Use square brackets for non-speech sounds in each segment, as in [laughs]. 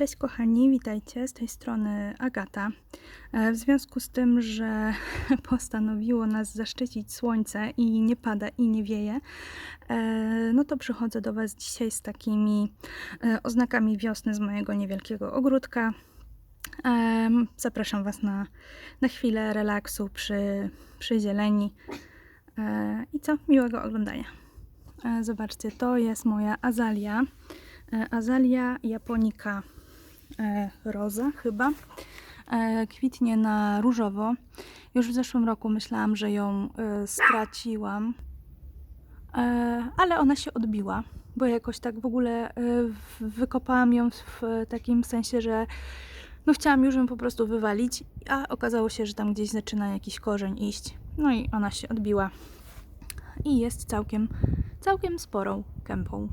Cześć kochani, witajcie. Z tej strony Agata. E, W związku z tym, że [laughs] postanowiło nas zaszczycić słońce i nie pada i nie wieje, e, no to przychodzę do Was dzisiaj z takimi e, oznakami wiosny z mojego niewielkiego ogródka. Zapraszam Was na, na chwilę relaksu przy, przy zieleni. I co? Miłego oglądania. Zobaczcie, to jest moja azalia. Azalia japonika roza chyba. E, Kwitnie na różowo. Już w zeszłym roku myślałam, że ją e, straciłam, E, ale ona się odbiła, bo jakoś tak w ogóle e, wykopałam ją w takim sensie, że no chciałam już ją po prostu wywalić, a okazało się, że tam gdzieś zaczyna jakiś korzeń iść. No i ona się odbiła. I jest całkiem, całkiem sporą kępą.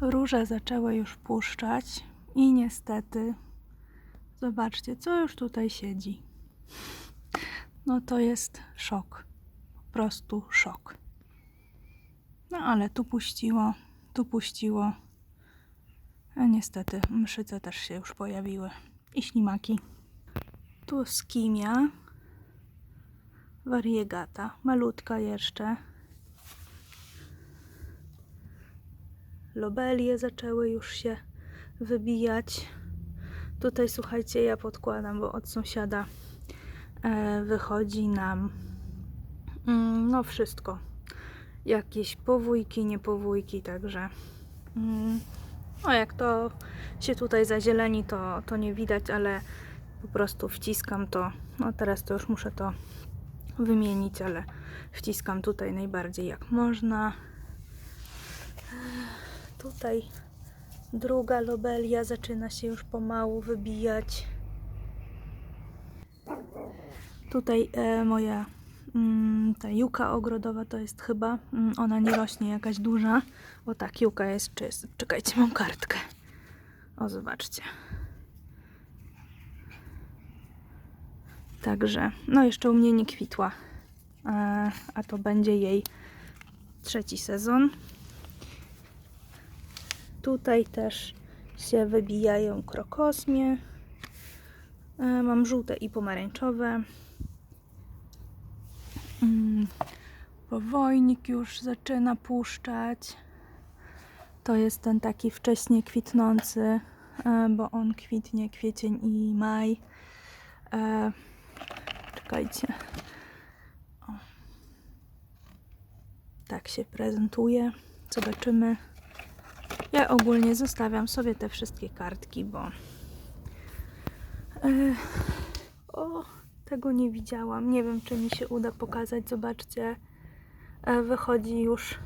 Róże zaczęły już puszczać i niestety zobaczcie, co już tutaj siedzi. No to jest szok. Po prostu szok. No ale tu puściło, tu puściło. A niestety mszyce też się już pojawiły. I ślimaki. Tu skimia. Variegata. Malutka jeszcze. Lobelie zaczęły już się wybijać. Tutaj słuchajcie, ja podkładam, bo od sąsiada e, wychodzi nam mm, no wszystko. Jakieś powójki, niepowójki, także mm, no jak to się tutaj zazieleni, to, to nie widać, ale po prostu wciskam to. No teraz to już muszę to wymienić, ale wciskam tutaj najbardziej jak można. Tutaj druga lobelia zaczyna się już pomału wybijać. Tutaj e, moja mm, ta juka ogrodowa to jest chyba, mm, ona nie rośnie jakaś duża. O tak, juka jest czysta. Czekajcie, mam kartkę. O, zobaczcie. Także, no jeszcze u mnie nie kwitła. E, a to będzie jej trzeci sezon. Tutaj też się wybijają krokosmie. E, Mam żółte i pomarańczowe. Mm, Powojnik już zaczyna puszczać. To jest ten taki wcześnie kwitnący, e, bo on kwitnie kwiecień i maj. E, Czekajcie. O. Tak się prezentuje. Zobaczymy. Ja ogólnie zostawiam sobie te wszystkie kartki, bo. E, o, tego nie widziałam. Nie wiem, czy mi się uda pokazać. Zobaczcie, e, wychodzi już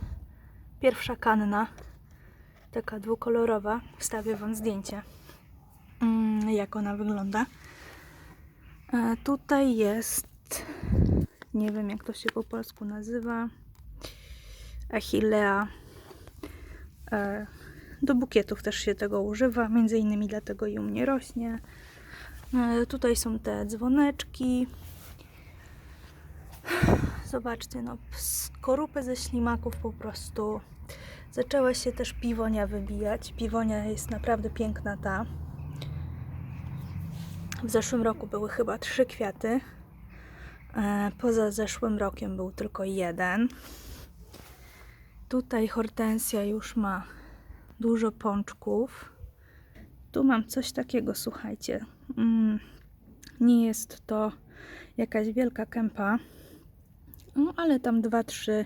pierwsza kanna. Taka dwukolorowa. Wstawię Wam zdjęcie, mm, jak ona wygląda. E, tutaj jest. Nie wiem, jak to się po polsku nazywa. Achillea. Do bukietów też się tego używa, między innymi dlatego i u mnie rośnie. E, Tutaj są te dzwoneczki. Zobaczcie, no skorupy ze ślimaków po prostu. Zaczęła się też piwonia wybijać. Piwonia jest naprawdę piękna ta. W zeszłym roku były chyba trzy kwiaty. E, Poza zeszłym rokiem był tylko jeden. Tutaj hortensja już ma dużo pączków. Tu mam coś takiego, słuchajcie. Mm, nie jest to jakaś wielka kępa, no, ale tam dwa, trzy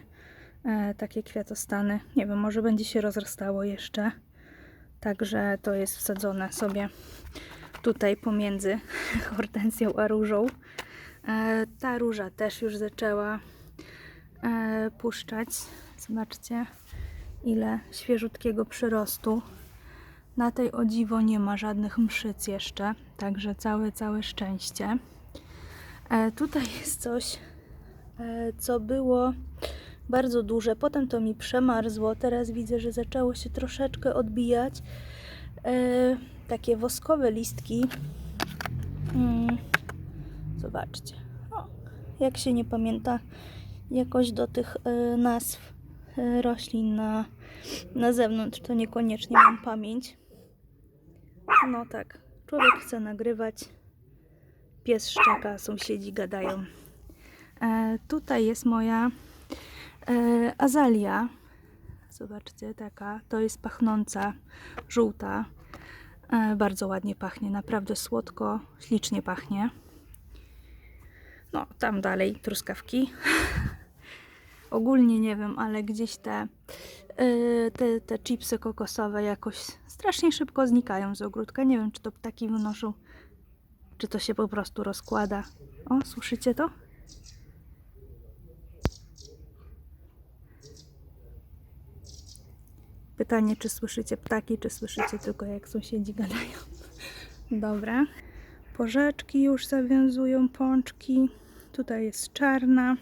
e, takie kwiatostany. Nie wiem, może będzie się rozrastało jeszcze. Także to jest wsadzone sobie tutaj pomiędzy [laughs] hortensją a różą. E, ta róża też już zaczęła e, puszczać. Zobaczcie, ile świeżutkiego przyrostu. Na tej o dziwo nie ma żadnych mszyc jeszcze, także całe, całe szczęście. E, tutaj jest coś, e, co było bardzo duże, potem to mi przemarzło, teraz widzę, że zaczęło się troszeczkę odbijać. E, takie woskowe listki. Mm, zobaczcie. O, jak się nie pamięta jakoś do tych e, nazw roślin na, na zewnątrz, to niekoniecznie mam pamięć. No tak, człowiek chce nagrywać, pies szczeka, sąsiedzi gadają. E, tutaj jest moja e, azalia. Zobaczcie, taka. To jest pachnąca, żółta. E, bardzo ładnie pachnie, naprawdę słodko, ślicznie pachnie. No, tam dalej truskawki. [laughs] Ogólnie nie wiem, ale gdzieś te, yy, te, te chipsy kokosowe jakoś strasznie szybko znikają z ogródka. Nie wiem, czy to ptaki wynoszą, czy to się po prostu rozkłada. O, słyszycie to? Pytanie, czy słyszycie ptaki, czy słyszycie tylko jak sąsiedzi gadają. [laughs] Dobra. Porzeczki już zawiązują pączki. Tutaj jest czarna.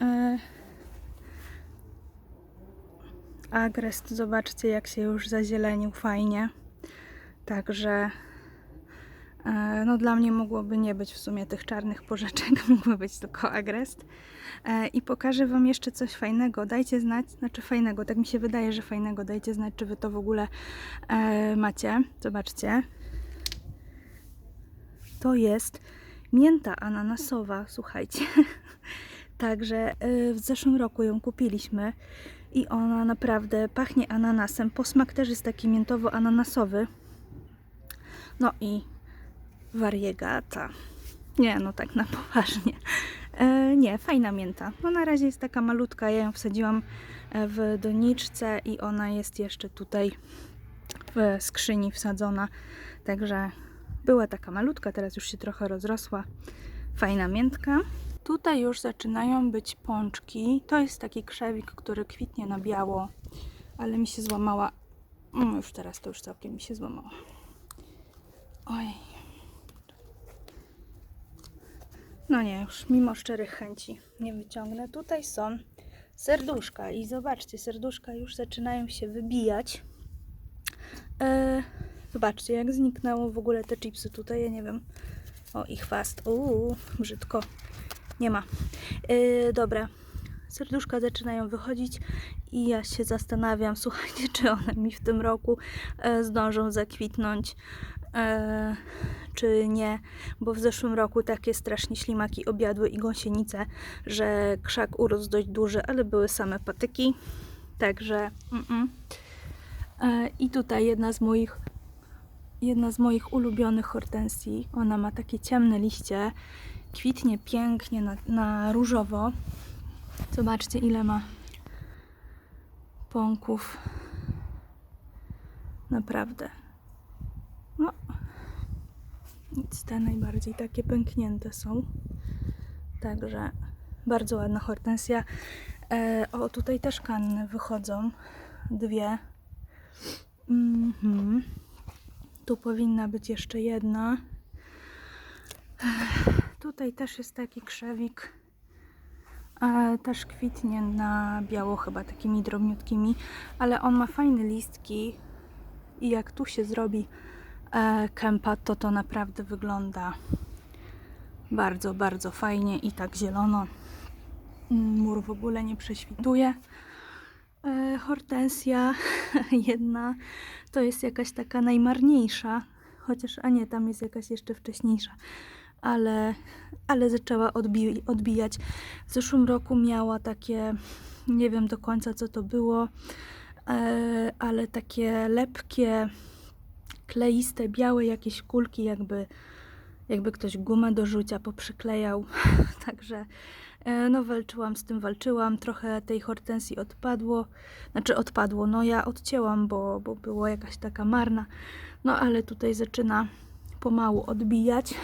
E, Agrest, zobaczcie jak się już zazielenił fajnie. Także e, no dla mnie mogłoby nie być w sumie tych czarnych porzeczek, [laughs] mógłby być tylko agrest. E, I pokażę Wam jeszcze coś fajnego. Dajcie znać, znaczy fajnego, tak mi się wydaje, że fajnego. Dajcie znać, czy Wy to w ogóle macie. Zobaczcie. To jest mięta ananasowa, słuchajcie. [laughs] Także y, w zeszłym roku ją kupiliśmy i ona naprawdę pachnie ananasem. Posmak też jest taki miętowo-ananasowy. No i wariegata. Nie, no tak na [laughs] poważnie. E, nie, fajna mięta. No na razie jest taka malutka. Ja ją wsadziłam e, w doniczce i ona jest jeszcze tutaj w skrzyni wsadzona. Także była taka malutka, teraz już się trochę rozrosła. Fajna miętka. Tutaj już zaczynają być pączki. To jest taki krzewik, który kwitnie na biało, ale mi się złamała. No już teraz to już całkiem mi się złamała. Oj. No nie, już mimo szczerych chęci nie wyciągnę. Tutaj są serduszka i zobaczcie, serduszka już zaczynają się wybijać. E, zobaczcie, jak zniknęło w ogóle te chipsy tutaj, ja nie wiem. O, i chwast. Uuu, brzydko. Nie ma. Yy, dobra. Serduszka zaczynają wychodzić i ja się zastanawiam, [laughs] słuchajcie, czy one mi w tym roku e, zdążą zakwitnąć, e, czy nie, bo w zeszłym roku takie strasznie ślimaki objadły i gąsienice, że krzak urósł dość duży, ale były same patyki, także mm -mm. E, i tutaj jedna z moich jedna z moich ulubionych hortensji, ona ma takie ciemne liście kwitnie pięknie na, na różowo. Zobaczcie, ile ma pąków. Naprawdę. No, nic te najbardziej takie pęknięte są. Także bardzo ładna hortensja. E, o, tutaj też kanny wychodzą. Dwie. Mhm. Tu powinna być jeszcze jedna. Tutaj też jest taki krzewik. E, też kwitnie na biało, chyba takimi drobniutkimi, ale on ma fajne listki i jak tu się zrobi e, kępa, to to naprawdę wygląda bardzo, bardzo fajnie i tak zielono. Mur w ogóle nie prześwituje. E, hortensja [laughs] jedna to jest jakaś taka najmarniejsza, chociaż, a nie, tam jest jakaś jeszcze wcześniejsza ale, ale zaczęła odbi odbijać. W zeszłym roku miała takie, nie wiem do końca co to było, e, ale takie lepkie, kleiste, białe jakieś kulki, jakby, jakby ktoś gumę do rzucia poprzyklejał. [laughs] Także e, no walczyłam z tym, walczyłam. Trochę tej hortensji odpadło. Znaczy odpadło, no ja odcięłam, bo, bo było jakaś taka marna. No ale tutaj zaczyna pomału odbijać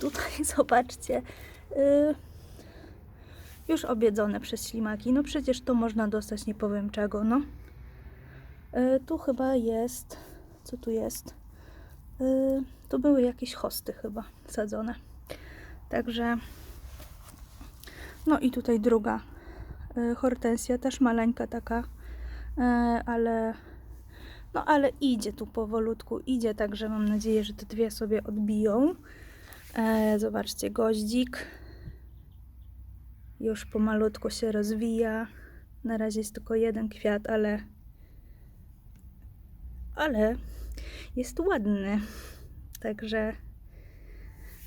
tutaj [laughs] zobaczcie, yy, już obiedzone przez ślimaki. No przecież to można dostać nie powiem czego, no. Yy, tu chyba jest, co tu jest? Yy, tu były jakieś hosty chyba sadzone. Także, no i tutaj druga hortensja, też maleńka taka, ale no ale idzie tu powolutku, idzie, także mam nadzieję, że te dwie sobie odbiją. E, zobaczcie, goździk już pomalutku się rozwija. Na razie jest tylko jeden kwiat, ale ale jest ładny. Także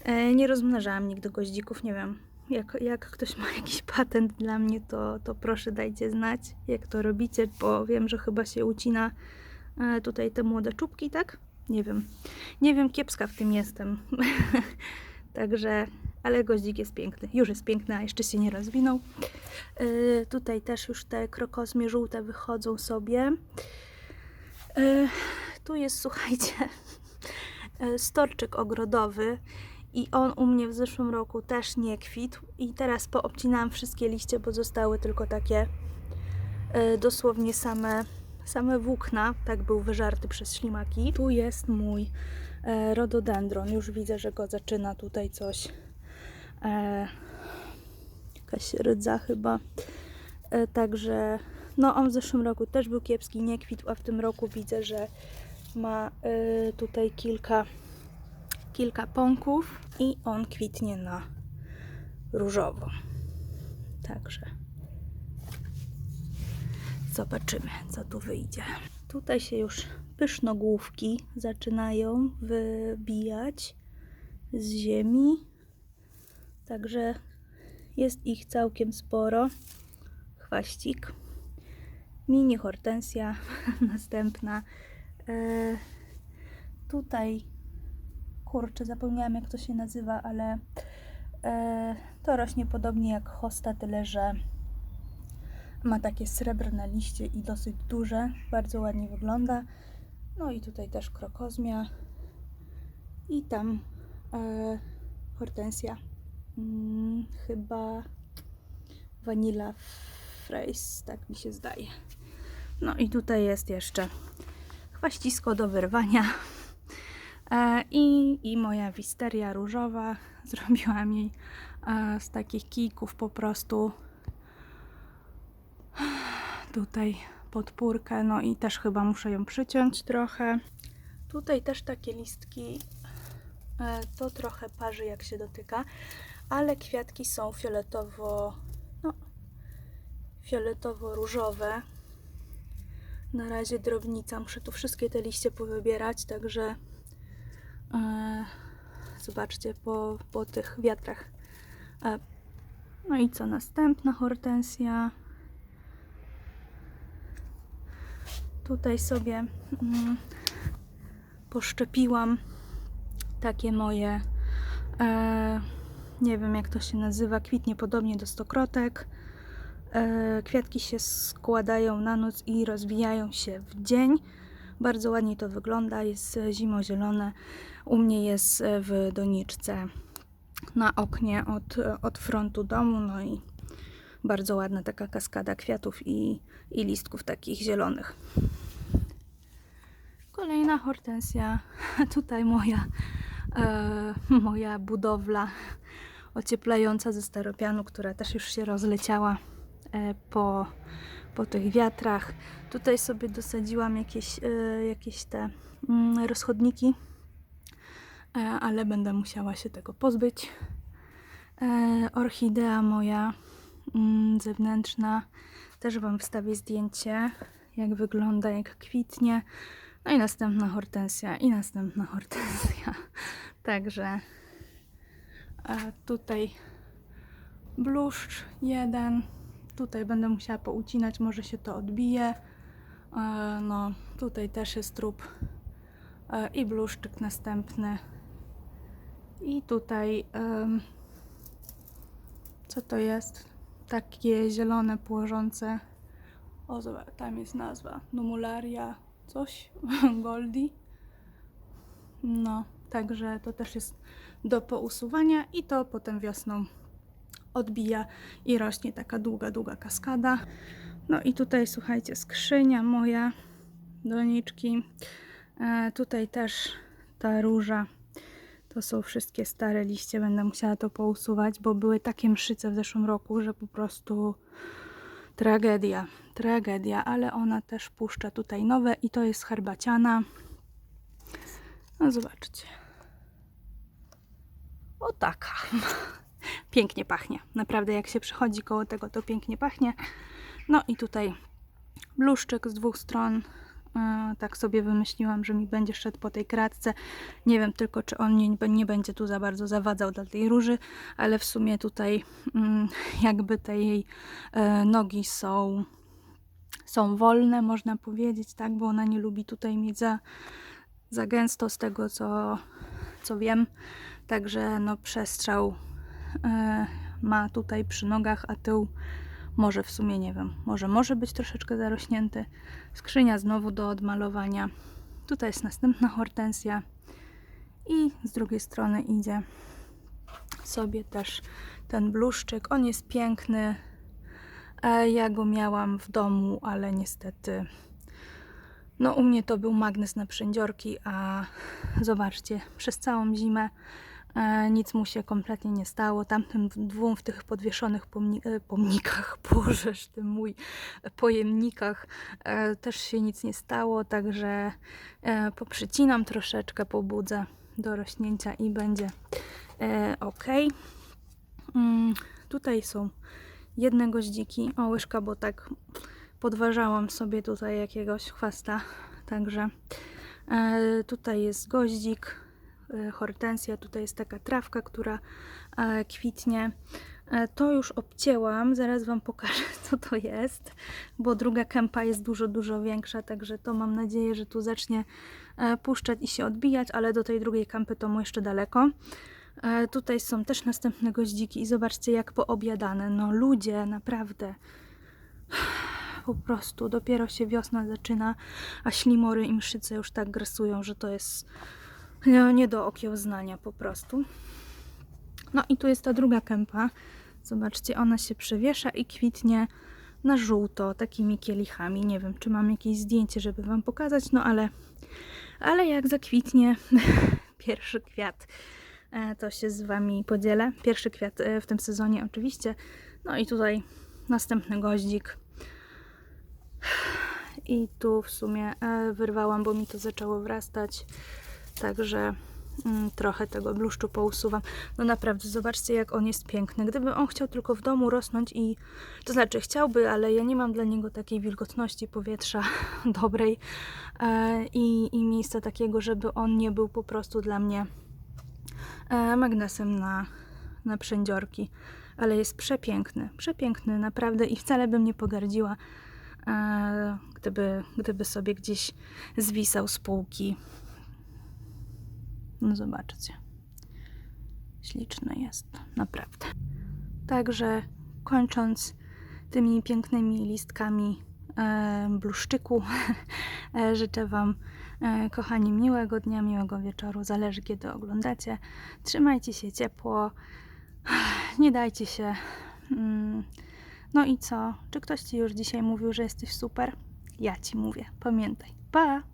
e, nie rozmnażałam nigdy goździków, nie wiem. Jak, jak ktoś ma [laughs] jakiś patent dla mnie, to, to proszę dajcie znać, jak to robicie, bo wiem, że chyba się ucina e, tutaj te młode czubki, tak? Nie wiem. Nie wiem, kiepska w tym jestem. [laughs] Także, ale goździk jest piękny. Już jest piękny, a jeszcze się nie rozwinął. E, tutaj też już te krokozmie żółte wychodzą sobie. E, tu jest, [laughs] słuchajcie, e, storczyk ogrodowy i on u mnie w zeszłym roku też nie kwitł i teraz poobcinałam wszystkie liście, bo zostały tylko takie e, dosłownie same, same włókna, tak był wyżarty przez ślimaki. Tu jest mój e, rododendron, już widzę, że go zaczyna tutaj coś e, jakaś rydza chyba, e, także no on w zeszłym roku też był kiepski, nie kwitł, a w tym roku widzę, że ma y, tutaj kilka, kilka pąków i on kwitnie na różowo. Także zobaczymy, co tu wyjdzie. Tutaj się już pysznogłówki zaczynają wybijać z ziemi. Także jest ich całkiem sporo. Chwaścik. Mini hortensja [laughs] następna. E, tutaj, kurczę, zapomniałam jak to się nazywa, ale e, to rośnie podobnie jak hosta, tyle że ma takie srebrne liście i dosyć duże. Bardzo ładnie wygląda. No i tutaj też krokozmia. I tam e, hortensja. Mm, chyba vanilla phrase, tak mi się zdaje. No i tutaj jest jeszcze chwaścisko do wyrwania. E, I, I moja wisteria różowa. [laughs] Zrobiłam jej e, z takich kijków po prostu tutaj podpórkę. No i też chyba muszę ją przyciąć trochę. Tutaj też takie listki. E, To trochę parzy jak się dotyka, ale kwiatki są fioletowo, no, fioletowo-różowe. Na razie drobnica. Muszę tu wszystkie te liście powybierać, także e, zobaczcie po, po tych wiatrach. E, no i co następna hortensja. Tutaj sobie mm, poszczepiłam takie moje, e, nie wiem jak to się nazywa, kwitnie podobnie do stokrotek. E, Kwiatki się składają na noc i rozwijają się w dzień. Bardzo ładnie to wygląda, jest zimozielone. U mnie jest w doniczce na oknie od, od frontu domu, no i bardzo ładna taka kaskada kwiatów i, i listków takich zielonych. Kolejna hortensja, [laughs] tutaj moja, e, moja budowla ocieplająca ze steropianu, która też już się rozleciała e, po, po tych wiatrach. Tutaj sobie dosadziłam jakieś, e, jakieś te mm, rozchodniki, e, ale będę musiała się tego pozbyć. E, orchidea moja zewnętrzna, też Wam wstawię zdjęcie, jak wygląda, jak kwitnie. No i następna hortensja i następna hortensja. [laughs] Także tutaj bluszcz jeden. Tutaj będę musiała poucinać, może się to odbije. E, No, tutaj też jest trup e, i bluszczyk następny. I tutaj co to jest? Takie zielone płożące. O, zobacz, tam jest nazwa. Numularia, coś, [laughs] Goldie. No, także to też jest do pousuwania i to potem wiosną odbija i rośnie taka długa, długa kaskada. No i tutaj słuchajcie, skrzynia moja, doniczki. E, tutaj też ta róża. To są wszystkie stare liście, będę musiała to pousuwać, bo były takie mszyce w zeszłym roku, że po prostu tragedia, tragedia, ale ona też puszcza tutaj nowe i to jest herbaciana. No zobaczcie. O taka. [laughs] Pięknie pachnie. Naprawdę jak się przychodzi koło tego, to pięknie pachnie. No i tutaj bluszczyk z dwóch stron. Tak sobie wymyśliłam, że mi będzie szedł po tej kratce. Nie wiem tylko, czy on nie, nie będzie tu za bardzo zawadzał dla tej róży, ale w sumie tutaj mm, jakby te jej e, nogi są, są wolne, można powiedzieć, tak, bo ona nie lubi tutaj mieć za, za gęsto z tego, co, co wiem. Także no przestrzał e, ma tutaj przy nogach, a tył może w sumie nie wiem, może może być troszeczkę zarośnięty. Skrzynia znowu do odmalowania. Tutaj jest następna hortensja i z drugiej strony idzie sobie też ten bluszczyk. On jest piękny. E, Ja go miałam w domu, ale niestety no u mnie to był magnes na przędziorki, a zobaczcie, przez całą zimę nic mu się kompletnie nie stało. Tamtym dwóm w tych podwieszonych pomni e, pomnikach, [laughs] bożeż ty mój, pojemnikach e, też się nic nie stało, także e, poprzycinam troszeczkę, pobudzę do rośnięcia i będzie e, ok. Mm, tutaj są jedne goździki. O, łyżka, bo tak podważałam sobie tutaj jakiegoś chwasta. Także e, tutaj jest goździk, e, hortensja, tutaj jest taka trawka, która e, kwitnie. E, to już obcięłam, zaraz Wam pokażę [laughs] co to jest, bo druga kępa jest dużo, dużo większa, także to mam nadzieję, że tu zacznie e, puszczać i się odbijać, ale do tej drugiej kępy to mu jeszcze daleko. Tutaj są też następne goździki i zobaczcie jak poobiadane. No ludzie, naprawdę. [sighs] Po prostu dopiero się wiosna zaczyna, a ślimory i mszyce już tak grasują, że to jest nie do okiełznania po prostu. No i tu jest ta druga kępa. Zobaczcie, ona się przewiesza i kwitnie na żółto, takimi kielichami. Nie wiem, czy mam jakieś zdjęcie, żeby Wam pokazać, no ale, ale jak zakwitnie [laughs] pierwszy kwiat, e, to się z Wami podzielę. Pierwszy kwiat e, w tym sezonie oczywiście. No i tutaj następny goździk. I tu w sumie e, wyrwałam, bo mi to zaczęło wrastać. Także mm, trochę tego bluszczu pousuwam. No naprawdę, zobaczcie jak on jest piękny. Gdyby on chciał tylko w domu rosnąć i... To znaczy chciałby, ale ja nie mam dla niego takiej wilgotności powietrza [laughs] dobrej e, i, i miejsca takiego, żeby on nie był po prostu dla mnie e, magnesem na, na przędziorki. Ale jest przepiękny, przepiękny naprawdę i wcale bym nie pogardziła, e, gdyby, gdyby sobie gdzieś zwisał z półki. No zobaczcie. Śliczny jest, naprawdę. Także kończąc tymi pięknymi listkami e, bluszczyku, [laughs] e, życzę Wam, e, kochani, miłego dnia, miłego wieczoru. Zależy kiedy oglądacie. Trzymajcie się ciepło. Nie dajcie się. Mm, No i co? Czy ktoś Ci już dzisiaj mówił, że jesteś super? Ja Ci mówię. Pamiętaj. Pa!